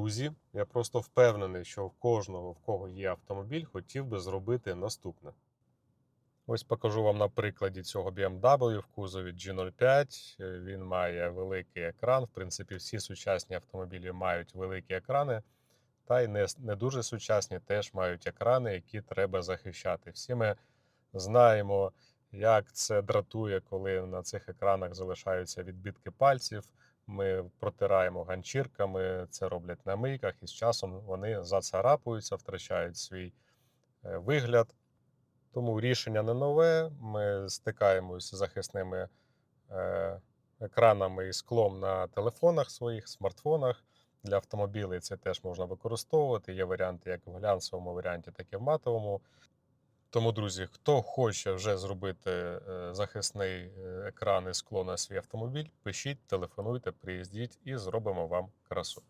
друзі, я просто впевнений, що в кожного, в кого є автомобіль, хотів би зробити наступне. Ось покажу вам на прикладі цього BMW в кузові G05. Е, Він має великий екран. В принципі, всі сучасні автомобілі мають великі екрани, та й не, не дуже сучасні теж мають екрани, які треба захищати. Всі ми знаємо, як це дратує, коли на цих екранах залишаються відбитки пальців. Ми протираємо ганчірками, це роблять на мийках, і з часом вони зацарапуються, втрачають свій е, вигляд. Тому рішення не нове. Ми стикаємося з захисними е, екранами і склом на телефонах своїх, смартфонах. Для автомобілів це теж можна використовувати. Є варіанти як в глянцевому варіанті, так і в матовому. Тому, друзі, хто хоче вже зробити е, захисний е, екран і скло на свій автомобіль, пишіть, телефонуйте, приїздіть і зробимо вам красу.